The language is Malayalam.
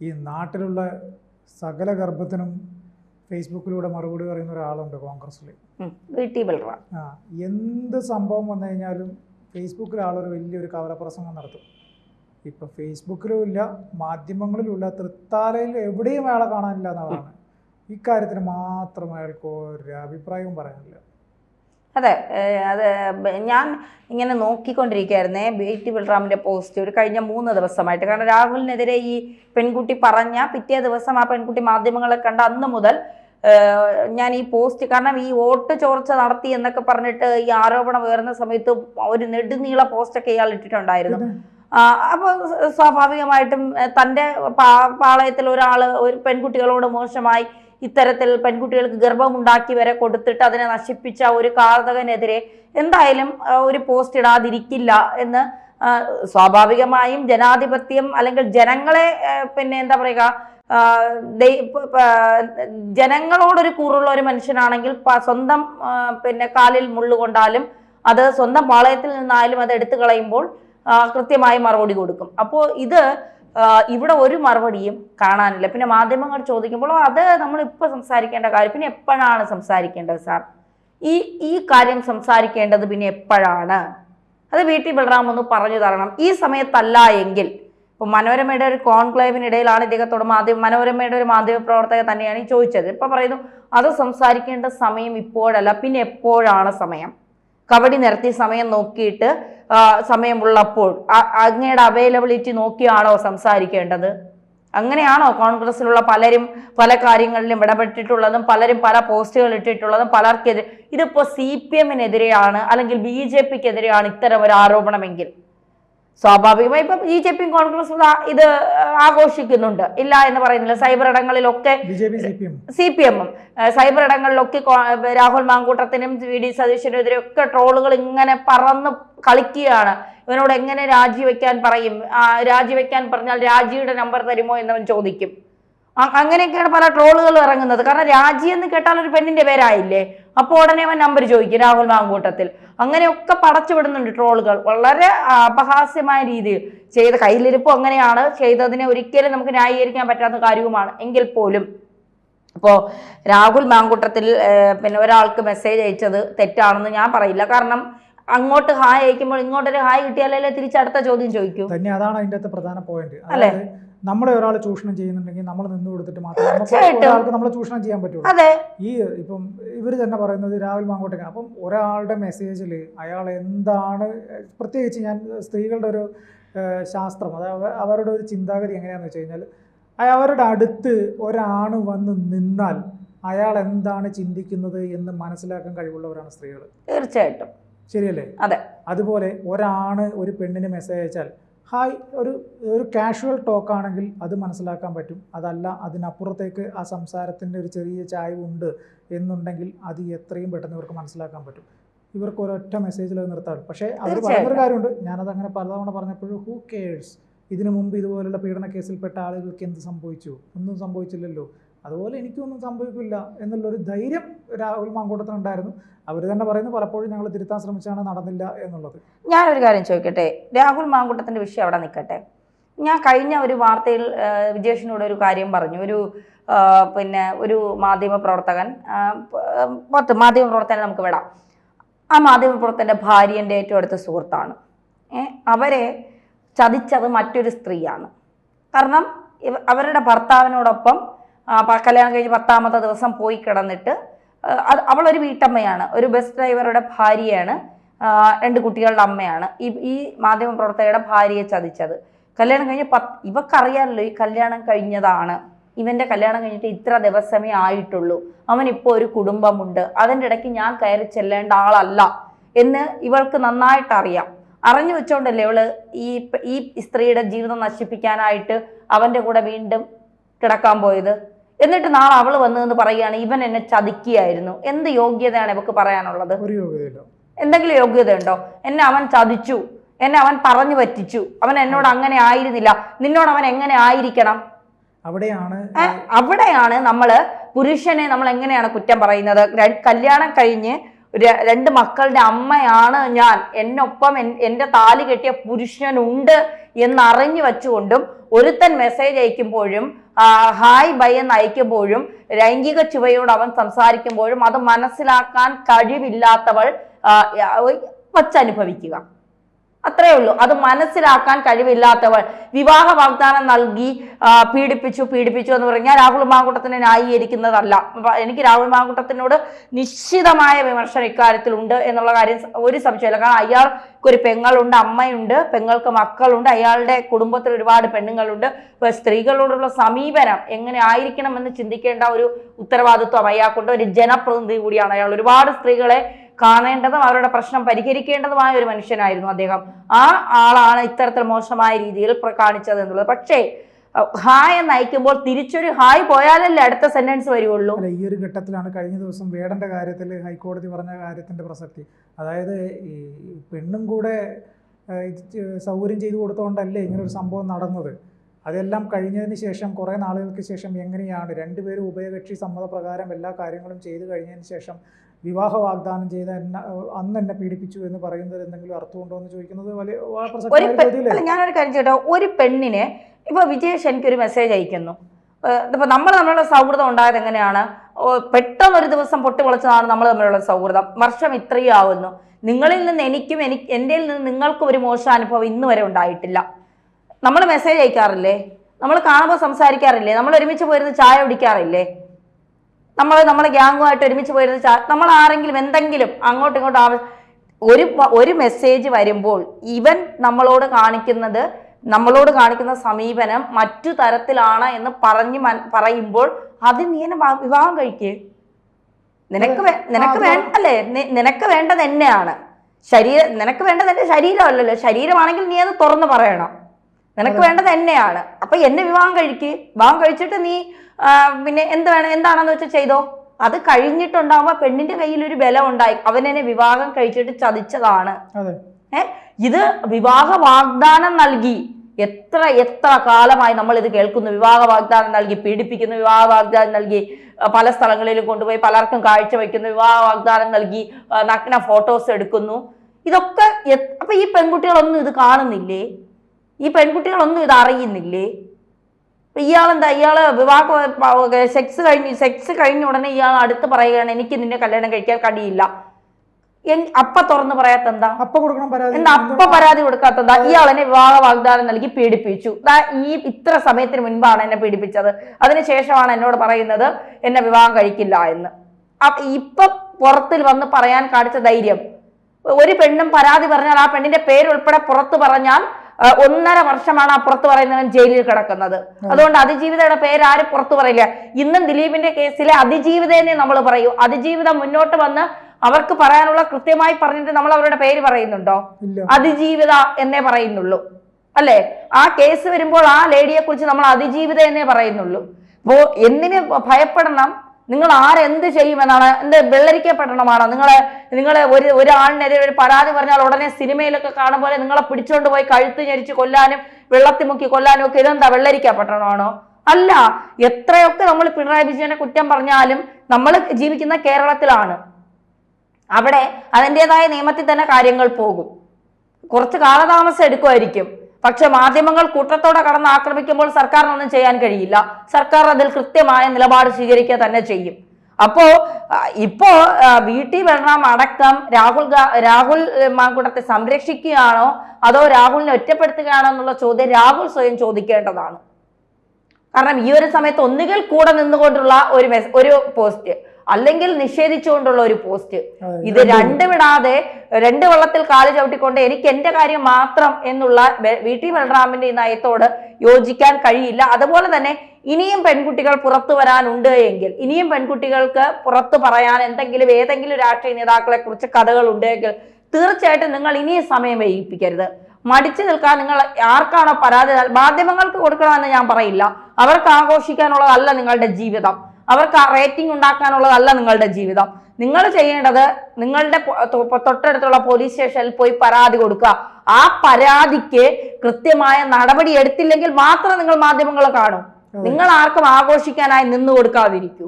ഈ നാട്ടിലുള്ള സകല ഗർഭത്തിനും ഫേസ്ബുക്കിലൂടെ മറുപടി പറയുന്ന ഒരാളുണ്ട് കോൺഗ്രസ്സിൽ ബൽറാം. ആ എന്ത് സംഭവം വന്നു കഴിഞ്ഞാലും ഫേസ്ബുക്കിൽ ആളൊരു വലിയൊരു കവലപ്രസംഗം നടത്തും. ഇപ്പൊ ഫേസ്ബുക്കിലും ഇല്ല മാധ്യമങ്ങളിലും ഇല്ല തൃത്താലയിൽ എവിടെയും അയാളെ കാണാനില്ല എന്നാണ്. ഇക്കാര്യത്തിന് മാത്രം അയാൾക്ക് ഒരു അഭിപ്രായവും പറയാനില്ല. അതെ അത് ഞാൻ ഇങ്ങനെ നോക്കിക്കൊണ്ടിരിക്കുകയായിരുന്നേ ബി ടി ബൽറാമിന്റെ പോസ്റ്റ് ഒരു കഴിഞ്ഞ മൂന്ന് ദിവസമായിട്ട്. കാരണം രാഹുലിനെതിരെ ഈ പെൺകുട്ടി പറഞ്ഞ പിറ്റേ ദിവസം ആ പെൺകുട്ടി മാധ്യമങ്ങളെ കണ്ട അന്ന് മുതൽ ഞാൻ ഈ പോസ്റ്റ് കാരണം ഈ വോട്ട് ചോർച്ച നടത്തി എന്നൊക്കെ പറഞ്ഞിട്ട് ഈ ആരോപണം ഉയർന്ന സമയത്ത് ഒരു നെടുനീള പോസ്റ്റൊക്കെ ഇയാൾ ഇട്ടിട്ടുണ്ടായിരുന്നു. അപ്പോൾ സ്വാഭാവികമായിട്ടും തന്റെ പാ- പാളയത്തിൽ ഒരാൾ ഒരു പെൺകുട്ടികളോട് മോശമായി ഇത്തരത്തിൽ പെൺകുട്ടികൾക്ക് ഗർഭമുണ്ടാക്കി വരെ കൊടുത്തിട്ട് അതിനെ നശിപ്പിച്ച ഒരു കാതകനെതിരെ എന്തായാലും ഒരു പോസ്റ്റ് ഇടാതിരിക്കില്ല എന്ന് സ്വാഭാവികമായും ജനാധിപത്യം അല്ലെങ്കിൽ ജനങ്ങളെ പിന്നെ എന്താ പറയുക ജനങ്ങളോടൊരു കൂറുള്ള ഒരു മനുഷ്യനാണെങ്കിൽ സ്വന്തം പിന്നെ കാലിൽ മുള്ളുകൊണ്ടാലും അത് സ്വന്തം പാളയത്തിൽ നിന്നായാലും അത് എടുത്തു കളയുമ്പോൾ കൃത്യമായി മറുപടി കൊടുക്കും. അപ്പോൾ ഇത് ഇവിടെ ഒരു മറുപടിയും കാണാനില്ല. പിന്നെ മാധ്യമങ്ങൾ ചോദിക്കുമ്പോഴോ "ഓ, അത് നമ്മൾ ഇപ്പോൾ സംസാരിക്കേണ്ട കാര്യം പിന്നെ എപ്പോഴാണ് സംസാരിക്കേണ്ടത് സാർ? ഈ ഈ കാര്യം സംസാരിക്കേണ്ടത് പിന്നെ എപ്പോഴാണ്? അത് വി ടി ഒന്ന് പറഞ്ഞു തരണം. ഈ സമയത്തല്ല എങ്കിൽ ഇപ്പൊ മനോരമയുടെ ഒരു കോൺക്ലേവിനിടയിലാണ് ഇദ്ദേഹത്തോട് മാധ്യമ മനോരമയുടെ ഒരു മാധ്യമ പ്രവർത്തക തന്നെയാണ് ഈ ചോദിച്ചത്. ഇപ്പൊ പറയുന്നു അത് സംസാരിക്കേണ്ട സമയം ഇപ്പോഴല്ല പിന്നെ എപ്പോഴാണ് സമയം? കബഡി നിരത്തി സമയം നോക്കിയിട്ട് സമയമുള്ളപ്പോൾ അങ്ങയുടെ അവൈലബിലിറ്റി നോക്കിയാണോ സംസാരിക്കേണ്ടത്? അങ്ങനെയാണോ കോൺഗ്രസിലുള്ള പലരും പല കാര്യങ്ങളിലും ഇടപെട്ടിട്ടുള്ളതും പലരും പല പോസ്റ്റുകൾ ഇട്ടിട്ടുള്ളതും പലർക്കെതിരെ ഇതിപ്പോ സി പി എമ്മിനെതിരെയാണ് അല്ലെങ്കിൽ ബി ജെ പിക്കെതിരെയാണ് ഇത്തരം ഒരു ആരോപണമെങ്കിൽ? സ്വാഭാവികമായി ഇപ്പൊ ബി ജെ പിയും കോൺഗ്രസും ഇത് ആഘോഷിക്കുന്നുണ്ട്. ഇല്ല എന്ന് പറയുന്നില്ല. സൈബർ ഇടങ്ങളിലൊക്കെ സി പി എമ്മും. സൈബർ ഇടങ്ങളിലൊക്കെ രാഹുൽ മാങ്കൂട്ടത്തിനും വി ഡി സതീശനും ഒക്കെ ട്രോളുകൾ ഇങ്ങനെ പറന്ന് കളിക്കുകയാണ്. ഇവനോട് എങ്ങനെ രാജിവെക്കാൻ പറയും? രാജിവെക്കാൻ പറഞ്ഞാൽ രാജിയുടെ നമ്പർ തരുമോ എന്നവൻ ചോദിക്കും. അങ്ങനെയൊക്കെയാണ് പല ട്രോളുകൾ ഇറങ്ങുന്നത്. കാരണം രാജി എന്ന് കേട്ടാൽ ഒരു പെണ്ണിന്റെ പേരായില്ലേ? അപ്പോൾ ഉടനെ അവൻ നമ്പർ ചോദിക്കും രാഹുൽ മാങ്കൂട്ടത്തിൽ. അങ്ങനെയൊക്കെ പടച്ചു വിടുന്നുണ്ട് ട്രോളുകൾ. വളരെ അപഹാസ്യമായ രീതിയിൽ ചെയ്ത കയ്യിലിരിപ്പും അങ്ങനെയാണ് ചെയ്തതിനെ ഒരിക്കലും നമുക്ക് ന്യായീകരിക്കാൻ പറ്റാത്ത കാര്യവുമാണ്. എങ്കിൽ പോലും ഇപ്പോൾ രാഹുൽ മാങ്കൂട്ടത്തിൽ പിന്നെ ഒരാൾക്ക് മെസ്സേജ് അയച്ചത് തെറ്റാണെന്ന് ഞാൻ പറയില്ല. കാരണം അങ്ങോട്ട് ഹായ് അയക്കുമ്പോൾ ഇങ്ങോട്ടൊരു ഹായ് കിട്ടിയാലല്ലേ തിരിച്ചടുത്ത ചോദ്യം ചോദിക്കൂ. തന്നെ അതാണ് അതിന്റെ പ്രധാന പോയിന്റ് അല്ലേ? നമ്മളെ ഒരാൾ ചൂഷണം ചെയ്യുന്നുണ്ടെങ്കിൽ നമ്മൾ നിന്ന് കൊടുത്തിട്ട് മാത്രമേ നമുക്ക് തീർച്ചയായിട്ടും. ഒരാൾക്ക് നമ്മളെ ചൂഷണം ചെയ്യാൻ പറ്റുള്ളൂ. അതെ. ഈ ഇപ്പം ഇവർ തന്നെ പറയുന്നത് രാഹുൽ മാങ്കോട്ടേക്ക് അപ്പം ഒരാളുടെ മെസ്സേജിൽ അയാൾ എന്താണ് പ്രത്യേകിച്ച് ഞാൻ സ്ത്രീകളുടെ ഒരു ശാസ്ത്രം അതായത് അവരുടെ ഒരു ചിന്താഗതി എങ്ങനെയാണെന്ന് വെച്ച് കഴിഞ്ഞാൽ അവരുടെ അടുത്ത് ഒരാണ് വന്ന് നിന്നാൽ അയാൾ എന്താണ് ചിന്തിക്കുന്നത് എന്ന് മനസ്സിലാക്കാൻ കഴിവുള്ളവരാണ് സ്ത്രീകൾ തീർച്ചയായിട്ടും. ശരിയല്ലേ? അതെ. അതുപോലെ ഒരാണ് ഒരു പെണ്ണിന് മെസ്സേജ് അയച്ചാൽ ഹായ് ഒരു ഒരു കാഷ്വൽ ടോക്ക് ആണെങ്കിൽ അത് മനസ്സിലാക്കാൻ പറ്റും. അതല്ല അതിനപ്പുറത്തേക്ക് ആ സംസാരത്തിന്റെ ഒരു ചെറിയ ചായ്വ് ഉണ്ട് എന്നുണ്ടെങ്കിൽ അത് എത്രയും പെട്ടെന്ന് ഇവർക്ക് മനസ്സിലാക്കാൻ പറ്റും. ഇവർക്ക് ഒരൊറ്റ മെസ്സേജിൽ അത് നിർത്താറ് പക്ഷേ അവർ ഒരു കാര്യമുണ്ട്. ഞാനത് അങ്ങനെ പലതവണ പറഞ്ഞപ്പോഴും ഹൂ കെയേഴ്സ് ഇതിനു മുമ്പ് ഇതുപോലുള്ള പീഡന കേസിൽപ്പെട്ട ആളുകൾക്ക് എന്ത് സംഭവിച്ചു? ഒന്നും സംഭവിച്ചില്ലല്ലോ. അതുപോലെ എനിക്കൊന്നും സംഭവിക്കില്ല എന്നുള്ളൊരു ധൈര്യം രാഹുൽ മാങ്കൂട്ടത്തിനുണ്ടായിരുന്നു അവർ തന്നെ പറയുന്നു പലപ്പോഴും ഞങ്ങൾ തിരുത്താൻ ശ്രമിച്ചാണ് നടന്നില്ല എന്നുള്ളത്. ഞാനൊരു കാര്യം ചോദിക്കട്ടെ? രാഹുൽ മാങ്കൂട്ടത്തിന്റെ വിഷയം അവിടെ നിൽക്കട്ടെ? ഞാൻ കഴിഞ്ഞ ഒരു വാർത്തയിൽ വിജേഷിനോട് ഒരു കാര്യം പറഞ്ഞു. ഒരു പിന്നെ ഒരു മാധ്യമ പ്രവർത്തകൻ പുറത്ത് മാധ്യമ പ്രവർത്തകനെ നമുക്ക് വിടാം. ആ മാധ്യമ പ്രവർത്തകന്റെ ഭാര്യ എന്റെ ഏറ്റവും അടുത്ത സുഹൃത്താണ്. അവരെ ചതിച്ചത് മറ്റൊരു സ്ത്രീയാണ്. കാരണം അവരുടെ ഭർത്താവിനോടൊപ്പം കല്യാണം കഴിഞ്ഞ് പത്താമത്തെ ദിവസം പോയി കിടന്നിട്ട് അവളൊരു വീട്ടമ്മയാണ് ഒരു ബസ് ഡ്രൈവറുടെ ഭാര്യയാണ് രണ്ട് കുട്ടികളുടെ അമ്മയാണ്. ഈ ഈ മാധ്യമ പ്രവർത്തകയുടെ ഭാര്യയെ ചതിച്ചത്. കല്യാണം കഴിഞ്ഞ് പത്ത് ഇവക്കറിയാമല്ലോ ഈ കല്യാണം കഴിഞ്ഞതാണ്. ഇവന്റെ കല്യാണം കഴിഞ്ഞിട്ട് ഇത്ര ദിവസമേ ആയിട്ടുള്ളൂ. അവനിപ്പോൾ ഒരു കുടുംബമുണ്ട്. അതിന്റെ ഇടയ്ക്ക് ഞാൻ കയറി ചെല്ലേണ്ട ആളല്ല എന്ന് ഇവൾക്ക് നന്നായിട്ട് അറിയാം അറിഞ്ഞു വെച്ചോണ്ടല്ലേ ഇവൾ ഈ ഈ സ്ത്രീയുടെ ജീവിതം നശിപ്പിക്കാനായിട്ട് അവന്റെ കൂടെ വീണ്ടും കിടക്കാൻ പോയത്? എന്നിട്ട് നാളെ അവൾ വന്നതെന്ന് പറയുകയാണ് ഇവൻ എന്നെ ചതിക്കുകയായിരുന്നു. എന്ത് യോഗ്യതയാണ് ഇവക്ക് പറയാനുള്ളത്? എന്തെങ്കിലും യോഗ്യത ഉണ്ടോ എന്നെ അവൻ ചതിച്ചു. എന്നെ അവൻ പറഞ്ഞു പറ്റിച്ചു. അവൻ എന്നോട് അങ്ങനെ ആയിരുന്നില്ല. നിന്നോട് അവൻ എങ്ങനെ ആയിരിക്കണം? അവിടെയാണ് അവിടെയാണ് നമ്മൾ പുരുഷനെ നമ്മൾ എങ്ങനെയാണ് കുറ്റം പറയുന്നത്? കല്യാണം കഴിഞ്ഞ് രണ്ട് മക്കളുടെ അമ്മയാണ് ഞാൻ. എന്നൊപ്പം എന്റെ എന്റെ താലി കെട്ടിയ പുരുഷനുണ്ട് എന്നറിഞ്ഞു വെച്ചുകൊണ്ടും ഒരുത്തൻ മെസ്സേജ് അയക്കുമ്പോഴും ഹായ് ബൈ എന്ന് അയക്കുമ്പോഴും ലൈംഗിക ചുവയോട് അവൻ സംസാരിക്കുമ്പോഴും അത് മനസ്സിലാക്കാൻ കഴിവില്ലാത്തവൾ വച്ചനുഭവിക്കുക അത്രേ ഉള്ളൂ. അത് മനസ്സിലാക്കാൻ കഴിവില്ലാത്തവൾ വിവാഹ വാഗ്ദാനം നൽകി പീഡിപ്പിച്ചു പീഡിപ്പിച്ചു എന്ന് പറഞ്ഞാൽ രാഹുൽ മാങ്കുട്ടത്തിനെ ന്യായീകരിക്കുന്നതല്ല. എനിക്ക് രാഹുൽ മാങ്കുട്ടത്തിനോട് നിശ്ചിതമായ വിമർശനം ഇക്കാര്യത്തിൽ ഉണ്ട് എന്നുള്ള കാര്യം ഒരു സംശയമില്ല കാരണം അയാൾക്ക് ഒരു പെങ്ങളുണ്ട് അമ്മയുണ്ട് പെങ്ങൾക്ക് മക്കളുണ്ട് അയാളുടെ കുടുംബത്തിൽ ഒരുപാട് പെണ്ണുങ്ങളുണ്ട്. ഇപ്പൊ സ്ത്രീകളോടുള്ള സമീപനം എങ്ങനെ ആയിരിക്കണം എന്ന് ചിന്തിക്കേണ്ട ഒരു ഉത്തരവാദിത്വം അയാൾക്കുണ്ട്. ഒരു ജനപ്രതിനിധി കൂടിയാണ് അയാൾ. ഒരുപാട് സ്ത്രീകളെ കാണേണ്ടതും അവരുടെ പ്രശ്നം പരിഹരിക്കേണ്ടതുമായ ഒരു മനുഷ്യനായിരുന്നു അദ്ദേഹം. ആ ആളാണ് ഇത്തരത്തിൽ മോശമായ രീതിയിൽ കാണിച്ചത് എന്നുള്ളത്. പക്ഷേ ഹായ് എന്ന് അയക്കുമ്പോൾ തിരിച്ചൊരു ഹായ് പോയാലല്ലേ അടുത്ത സെന്റൻസ് വരുള്ളൂ. ഈ ഒരു ഘട്ടത്തിലാണ് കഴിഞ്ഞ ദിവസം വേടന്റെ കാര്യത്തിൽ ഹൈക്കോടതി പറഞ്ഞ കാര്യത്തിന്റെ പ്രസക്തി. അതായത് ഈ പെണ്ണും കൂടെ സൗകര്യം ചെയ്തു കൊടുത്തോണ്ടല്ലേ ഇങ്ങനെ ഒരു സംഭവം നടന്നത്. അതെല്ലാം കഴിഞ്ഞതിന് ശേഷം കുറേ നാളുകൾക്ക് ശേഷം എങ്ങനെയാണ്? രണ്ടുപേരും ഉഭയകക്ഷി സമ്മതപ്രകാരം എല്ലാ കാര്യങ്ങളും ചെയ്തു കഴിഞ്ഞതിന് ശേഷം വിവാഹ വാഗ്ദാനം ചെയ്ത എന്നെ അന്ന് എന്നെ പീഡിപ്പിച്ചു എന്ന് പറയുന്നത് എന്തെങ്കിലും അർത്ഥമുണ്ടോ എന്ന് ചോദിക്കുന്നത് വലിയ ഞാനൊരു കാര്യം ചോട്ടോ ഒരു പെണ്ണിനെ ഇപ്പൊ വിജേഷ് എനിക്കൊരു മെസ്സേജ് അയക്കുന്നു. ഇപ്പൊ നമ്മൾ തമ്മിലുള്ള സൗഹൃദം ഉണ്ടായത് എങ്ങനെയാണ്? പെട്ടെന്നൊരു പെട്ടെന്ന് ഒരു ദിവസം പൊട്ടിമുളച്ചതാണ് നമ്മൾ തമ്മിലുള്ള സൗഹൃദം. വർഷം ഇത്രയും ആവുന്നു. നിങ്ങളിൽ നിന്ന് എനിക്കും എനിക്ക് എന്റെ നിന്ന് നിങ്ങൾക്കും ഒരു മോശം അനുഭവം ഇന്ന് വരെ ഉണ്ടായിട്ടില്ല. നമ്മൾ മെസ്സേജ് അയക്കാറില്ലേ? നമ്മൾ കാണുമ്പോൾ സംസാരിക്കാറില്ലേ? നമ്മൾ ഒരുമിച്ച് പോയിരുന്ന് ചായ കുടിക്കാറില്ലേ? നമ്മൾ നമ്മളെ ഗ്യാങ്ങുമായിട്ട് ഒരുമിച്ച് പോയിരുന്ന നമ്മൾ ആരെങ്കിലും എന്തെങ്കിലും അങ്ങോട്ടും ഇങ്ങോട്ടും ആവശ്യം ഒരു ഒരു മെസ്സേജ് വരുമ്പോൾ ഇവൻ നമ്മളോട് കാണിക്കുന്നത് നമ്മളോട് കാണിക്കുന്ന സമീപനം മറ്റു തരത്തിലാണ് എന്ന് പറഞ്ഞു പറയുമ്പോൾ അത് നീ എന്നെ വിവാഹം കഴിക്കേ. നിനക്ക് നിനക്ക് വേണ്ടല്ലേ വേണ്ട അല്ലേ? നിനക്ക് വേണ്ടത് എന്നെയാണ്. ശരീരം നിനക്ക് വേണ്ടത് എന്റെ ശരീരമല്ലല്ലോ. ശരീരമാണെങ്കിൽ നീ അത് തുറന്നു പറയണം. നിനക്ക് വേണ്ടത് എന്നെയാണ്. അപ്പൊ എന്നെ വിവാഹം കഴിക്ക്. വിവാഹം കഴിച്ചിട്ട് നീ പിന്നെ എന്ത് വേണം എന്താണെന്ന് വെച്ചാൽ ചെയ്തോ. അത് കഴിഞ്ഞിട്ടുണ്ടാവുമ്പോ പെണ്ണിന്റെ കയ്യിൽ ഒരു ബലം ഉണ്ടായി. അവൻ എന്നെ വിവാഹം കഴിച്ചിട്ട് ചതിച്ചതാണ്. ഏഹ് ഇത് വിവാഹ വാഗ്ദാനം നൽകി. എത്ര എത്ര കാലമായി നമ്മൾ ഇത് കേൾക്കുന്നു. വിവാഹ വാഗ്ദാനം നൽകി പീഡിപ്പിക്കുന്നു വിവാഹ വാഗ്ദാനം നൽകി. പല സ്ഥലങ്ങളിലും കൊണ്ടുപോയി പലർക്കും കാഴ്ച വയ്ക്കുന്നു വിവാഹ വാഗ്ദാനം നൽകി നഗ്ന ഫോട്ടോസ് എടുക്കുന്നു. ഇതൊക്കെ അപ്പൊ ഈ പെൺകുട്ടികളൊന്നും ഇത് കാണുന്നില്ലേ? ഈ പെൺകുട്ടികളൊന്നും ഇത് അറിയുന്നില്ലേ? ഇയാളെന്താ ഇയാൾ വിവാഹ സെക്സ് കഴിഞ്ഞ് സെക്സ് കഴിഞ്ഞ ഉടനെ ഇയാൾ അടുത്ത് പറയുകയാണ് എനിക്ക് നിന്നെ കല്യാണം കഴിക്കാൻ കഴിയില്ല. അപ്പ തുറന്ന് പറയാത്ത എന്താ അപ്പ കൊടുക്കണം പരാതി എന്താ അപ്പ പരാതി കൊടുക്കാത്ത എന്താ ഇയാളെന്നെ വിവാഹ വാഗ്ദാനം നൽകി പീഡിപ്പിച്ചു. ഈ ഇത്ര സമയത്തിന് മുൻപാണ് എന്നെ പീഡിപ്പിച്ചത്. അതിനുശേഷമാണ് എന്നോട് പറയുന്നത് എന്നെ വിവാഹം കഴിക്കില്ല എന്ന്. ഇപ്പൊ പുറത്തിൽ വന്ന് പറയാൻ കാണിച്ച ധൈര്യം. ഒരു പെണ്ണും പരാതി പറഞ്ഞാൽ ആ പെണ്ണിന്റെ പേരുൾപ്പെടെ പുറത്ത് പറഞ്ഞാൽ ഒന്നര വർഷമാണ് ആ പുറത്തു പറയുന്നവൻ ജയിലിൽ കിടക്കുന്നത്. അതുകൊണ്ട് അതിജീവിതയുടെ പേര് ആരും പുറത്തു പറയില്ല. ഇന്നും ദിലീപിന്റെ കേസിലെ അതിജീവിതയെന്നെ നമ്മൾ പറയൂ. അതിജീവിത മുന്നോട്ട് വന്ന് അവർക്ക് പറയാനുള്ള കൃത്യമായി പറഞ്ഞിട്ട് നമ്മൾ അവരുടെ പേര് പറയുന്നുണ്ടോ? അതിജീവിത എന്നേ പറയുന്നുള്ളൂ. അല്ലേ? ആ കേസ് വരുമ്പോൾ ആ ലേഡിയെ കുറിച്ച് നമ്മൾ അതിജീവിത എന്നേ പറയുന്നുള്ളൂ. അപ്പോ എന്തിന് ഭയപ്പെടണം? നിങ്ങൾ ആരെന്ത് ചെയ്യുമെന്നാണ് എന്ത് വെള്ളരിക്കപ്പെടണമാണോ. നിങ്ങൾ നിങ്ങൾ ഒരു ഒരാളിനെതിരെ ഒരു പരാതി പറഞ്ഞാൽ ഉടനെ സിനിമയിലൊക്കെ കാണും പോലെ നിങ്ങളെ പിടിച്ചോണ്ട് പോയി കഴുത്ത് ഞെരിച്ച് കൊല്ലാനും വെള്ളത്തിൽ മുക്കി കൊല്ലാനും ഒക്കെ ഇതെന്താ വെള്ളരിക്കപ്പെട്ടണമാണോ അല്ല എത്രയൊക്കെ നമ്മൾ പിണറായി വിജയനെ കുറ്റം പറഞ്ഞാലും നമ്മൾ ജീവിക്കുന്ന കേരളത്തിലാണ്. അവിടെ അതിന്റെതായ നിയമത്തിൽ തന്നെ കാര്യങ്ങൾ പോകും. കുറച്ച് കാലതാമസം എടുക്കുമായിരിക്കും. പക്ഷെ മാധ്യമങ്ങൾ കൂട്ടത്തോടെ കടന്ന് ആക്രമിക്കുമ്പോൾ സർക്കാരിനൊന്നും ചെയ്യാൻ കഴിയില്ല. സർക്കാർ അതിൽ കൃത്യമായ നിലപാട് സ്വീകരിക്കുക തന്നെ ചെയ്യും. അപ്പോ ഇപ്പോ വി ടി വെള്ളം അടക്കം രാഹുൽ രാഹുൽ ഏ, മാങ്കുട്ടത്തെ സംരക്ഷിക്കുകയാണോ? അതോ രാഹുലിനെ ഒറ്റപ്പെടുത്തുകയാണോ എന്നുള്ള ചോദ്യം രാഹുൽ സ്വയം ചോദിക്കേണ്ടതാണ്. കാരണം ഈ ഒരു സമയത്ത് ഒന്നുകിൽ കൂടെ നിന്നുകൊണ്ടുള്ള ഒരു ഒരു പോസ്റ്റ് അല്ലെങ്കിൽ നിഷേധിച്ചുകൊണ്ടുള്ള ഒരു പോസ്റ്റ്. ഇത് രണ്ടു വിടാതെ രണ്ട് വെള്ളത്തിൽ കാൽ ചവിട്ടിക്കൊണ്ട് എനിക്ക് എന്റെ കാര്യം മാത്രം എന്നുള്ള വി ടി ബലറാമിന്റെ ഈ നയത്തോട് യോജിക്കാൻ കഴിയില്ല. അതുപോലെ തന്നെ ഇനിയും പെൺകുട്ടികൾ പുറത്തു വരാനുണ്ട് എങ്കിൽ ഇനിയും പെൺകുട്ടികൾക്ക് പുറത്തു പറയാൻ എന്തെങ്കിലും ഏതെങ്കിലും രാഷ്ട്രീയ നേതാക്കളെ കുറിച്ച് കഥകൾ ഉണ്ടെങ്കിൽ തീർച്ചയായിട്ടും നിങ്ങൾ ഇനിയും സമയം വൈകിപ്പിക്കരുത്. മടിച്ചു നിൽക്കാൻ നിങ്ങൾ ആർക്കാണോ പരാതി? മാധ്യമങ്ങൾക്ക് കൊടുക്കണമെന്ന് ഞാൻ പറയില്ല. അവർക്ക് ആഘോഷിക്കാനുള്ളതല്ല നിങ്ങളുടെ ജീവിതം. അവർക്ക് ആ റേറ്റിംഗ് ഉണ്ടാക്കാനുള്ളതല്ല നിങ്ങളുടെ ജീവിതം. നിങ്ങൾ ചെയ്യേണ്ടത് നിങ്ങളുടെ തൊട്ടടുത്തുള്ള പോലീസ് സ്റ്റേഷനിൽ പോയി പരാതി കൊടുക്കുക. ആ പരാതിക്ക് കൃത്യമായ നടപടി എടുത്തില്ലെങ്കിൽ മാത്രം നിങ്ങൾ മാധ്യമങ്ങളെ കാണും. നിങ്ങൾ ആർക്കും ആഘോഷിക്കാനായി നിന്നു കൊടുക്കാതിരിക്കൂ.